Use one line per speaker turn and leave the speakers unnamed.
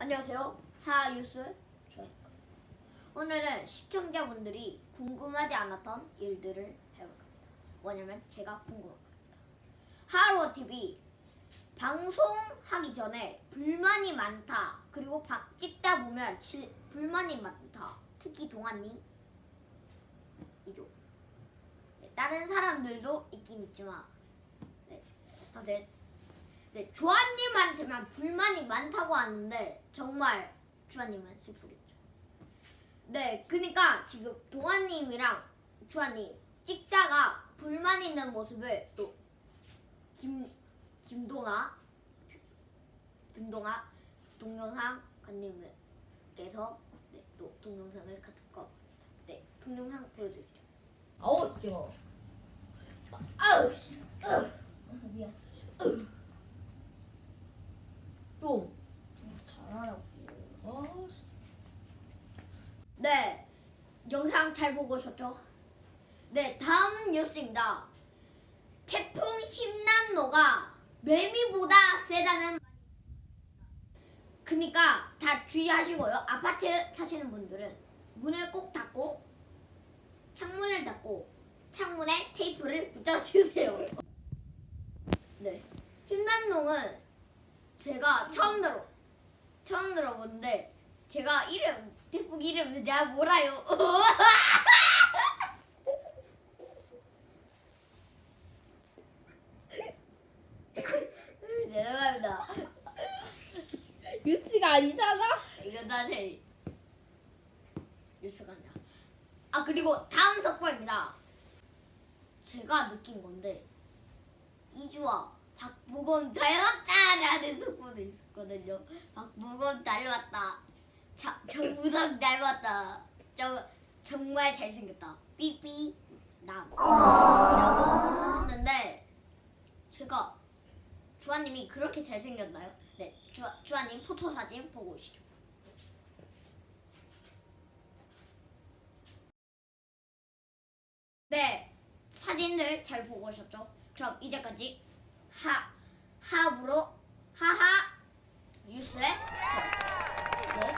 안녕하세요. 하유스 주아입니다. 오늘은 시청자분들이 궁금하지 않았던 일들을 해볼 겁니다. 뭐냐면 제가 궁금한 겁니다. 하루어 TV 방송하기 전에 불만이 많다. 그리고 바- 찍다 보면 질- 불만이 많다. 특히 동아님 이죠. 네, 다른 사람들도 있긴 있지만 네, 아무튼 네, 주아님한테만 불만이 많다고 하는데 정말 주아님은 슬프겠죠. 네, 그러니까 지금 동아님이랑 주아님 찍다가 불만 있는 모습을 또 김 김동아 김동아 동영상 관님께서 네, 또 동영상을 거. 네, 동영상 보여드릴게요.
아우 찍어.
아우, 으, 미안.
좀.
잘하라고.
아, 씨.
네, 영상 잘 보고 오셨죠? 네, 다음 뉴스입니다. 태풍 힘난노가 매미보다 세다는 그니까 다 주의하시고요. 아파트 사시는 분들은 문을 꼭 닫고 창문을 닫고 창문에 테이프를 붙여주세요. 네, 힘난농은 제가 처음 들어 처음 들어보는데 제가 이름 태풍 이름 내가 몰라요. 죄송합니다.
유씨가 아니잖아.
이거 다시 뉴스가 아니라. 아 그리고 다음 속보입니다. 제가 느낀 건데 이주와 박보검 닮았다라는 속보도 있었거든요. 박보검 닮았다. 자, 정우성 닮았다. 저 정말 잘생겼다. 삐삐 남. 이라고 했는데 제가 주아님이 그렇게 잘생겼나요? 네, 주아, 주아님 포토 사진 보고 오시죠. 네, 사진들 잘 보고 오셨죠? 그럼 이제까지 하 하부로